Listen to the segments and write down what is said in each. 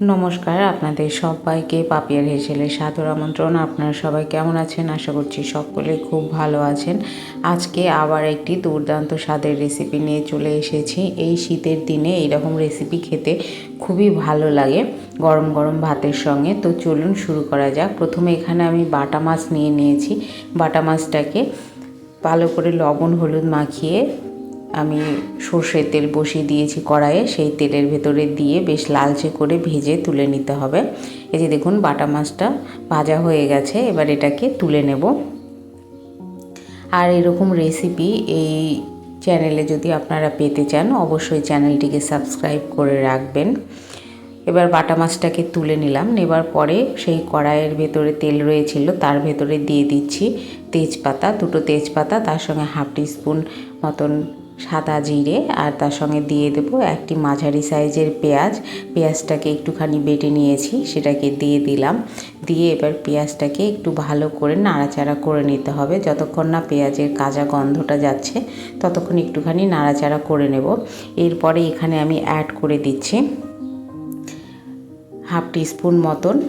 নমস্কার আপনাদের সবাইকে পাপিয়ার হেসেলে সাদর আমন্ত্রণ। আপনারা সবাই কেমন আছেন? আশা করছি সকলে খুব ভালো আছেন। আজকে আবার একটি দুর্দান্ত স্বাদের রেসিপি নিয়ে চলে এসেছি। এই শীতের দিনে এইরকম রেসিপি খেতে খুবই ভালো লাগে গরম গরম ভাতের সঙ্গে। তো চলুন শুরু করা যাক। প্রথমে এখানে আমি বাটা মাছ নিয়ে নিয়েছি। বাটা মাছটাকে ভালো করে লবণ, হলুদ মাখিয়ে আমি সর্ষের তেল বসিয়ে দিয়েছি কড়াইয়ে, সেই তেলের ভেতরে দিয়ে বেশ লালচে করে ভেজে তুলে নিতে হবে। এই যে দেখুন, বাটা মাছটা ভাজা হয়ে গেছে, এবার এটাকে তুলে নেব। আর এরকম রেসিপি এই চ্যানেলে যদি আপনারা পেতে চান, অবশ্যই চ্যানেলটিকে সাবস্ক্রাইব করে রাখবেন। এবার বাটা মাছটাকে তুলে নিলাম, নেবার পরে সেই কড়াইয়ের ভেতরে তেল রয়েছিল, তার ভেতরে দিয়ে দিচ্ছি তেজপাতা, দুটো তেজপাতা, তার সঙ্গে হাফ টিস্পুন মতন সাদা জিরে আর তার সঙ্গে দিয়ে দেবো একটি মাঝারি সাইজের পেঁয়াজ। পেঁয়াজটাকে একটুখানি বেটে নিয়েছি, সেটাকে দিয়ে দিলাম। দিয়ে এবার পেঁয়াজটাকে একটু ভালো করে নাড়াচাড়া করে নিতে হবে। যতক্ষণ না পেঁয়াজের কাঁচা গন্ধটা যাচ্ছে, ততক্ষণ একটুখানি নাড়াচাড়া করে নেব। এরপরে এখানে আমি অ্যাড করে দিচ্ছি হাফ টিস্পুন মতন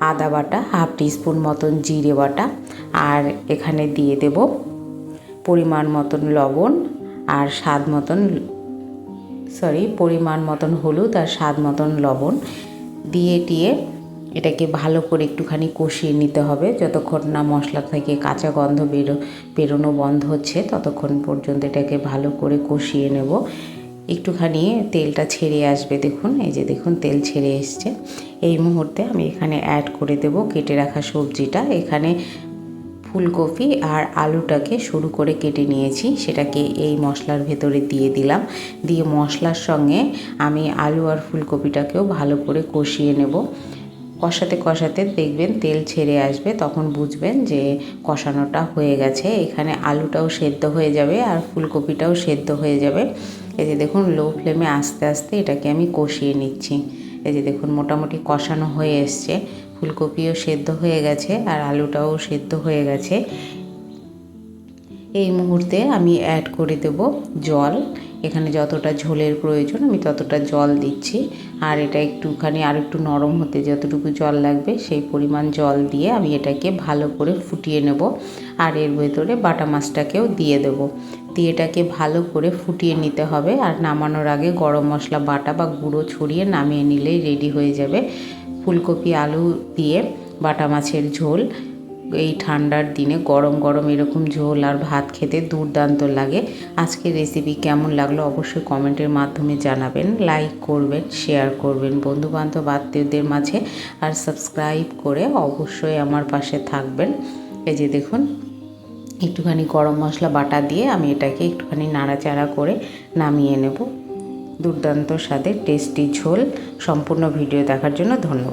আদা বাটা, হাফ টিস্পুন মতন জিরে বাটা। আর এখানে দিয়ে দেব পরিমাণ মতন লবণ আর স্বাদ মতন সরি পরিমাণ মতন হলুদ আর স্বাদ মতন লবণ দিয়ে টিয়ে এটাকে ভালো করে একটুখানি কষিয়ে নিতে হবে। যতক্ষণ না মশলা থেকে কাঁচা গন্ধ বেরো, বেরোনো বন্ধ হচ্ছে, ততক্ষণ পর্যন্ত এটাকে ভালো করে কষিয়ে নেব। একটুখানি তেলটা ছেড়ে আসবে দেখুন, এই যে দেখুন তেল ছেড়ে এসছে। এই মুহূর্তে আমি এখানে অ্যাড করে দেব কেটে রাখা সবজিটা। এখানে ফুলকপি আর আলুটাকে শুরু করে কেটে নিয়েছি। সেটাকে এই মশলার ভেতরে দিয়ে দিলাম। দিয়ে মশলার সঙ্গে আমি আলু আর ফুলকপিটাকেও ভালো করে কষিয়ে নেব। কষাতে কষাতে দেখবেন তেল ছেড়ে আসবে, তখন বুঝবেন যে কষানোটা হয়ে গেছে। এখানে আলুটাও সেদ্ধ হয়ে যাবে আর ফুলকপিটাও সেদ্ধ হয়ে যাবে। এই যে দেখুন, লো ফ্লেমে আস্তে আস্তে এটাকে আমি কষিয়ে নিচ্ছি। এই যে দেখুন, মোটামুটি কষানো হয়ে এসছে। ফুলকপিও সেদ্ধ হয়ে গেছে আর আলুটাও সেদ্ধ হয়ে গেছে। এই মুহূর্তে আমি অ্যাড করে দেব জল। এখানে যতটা ঝোলের প্রয়োজন, আমি ততটা জল দিচ্ছি। আর এটা একটুখানি আর একটু নরম হতে যতটুকু জল লাগবে, সেই পরিমাণ জল দিয়ে আমি এটাকে ভালো করে ফুটিয়ে নেব। আর এর ভেতরে বাটা মাছটাকেও দিয়ে দেব। দিয়ে এটাকে ভালো করে ফুটিয়ে নিতে হবে। আর নামানোর আগে গরম মশলা, বাটা বা গুঁড়ো ছড়িয়ে নামিয়ে নিলেই রেডি হয়ে যাবে। ফুলকপি, আলু দিয়ে বাটা মাছের ঝোল। এই ঠান্ডার দিনে গরম গরম এরকম ঝোল আর ভাত খেতে দুর্দান্ত লাগে। আজকের রেসিপি কেমন লাগল অবশ্যই কমেন্টের মাধ্যমে জানাবেন লাইক করবেন শেয়ার করবেন বন্ধুবান্ধব আত্মীয়দের মাঝে আর সাবস্ক্রাইব করে অবশ্যই আমার পাশে থাকবেন। এই যে দেখুন, একটুখানি গরম মশলা বাটা দিয়ে আমি এটাকে একটুখানি নাড়াচাড়া করে নামিয়ে নেব। দুর্দান্ত স্বাদের টেস্টি ঝোল। সম্পূর্ণ ভিডিও দেখার জন্য ধন্যবাদ।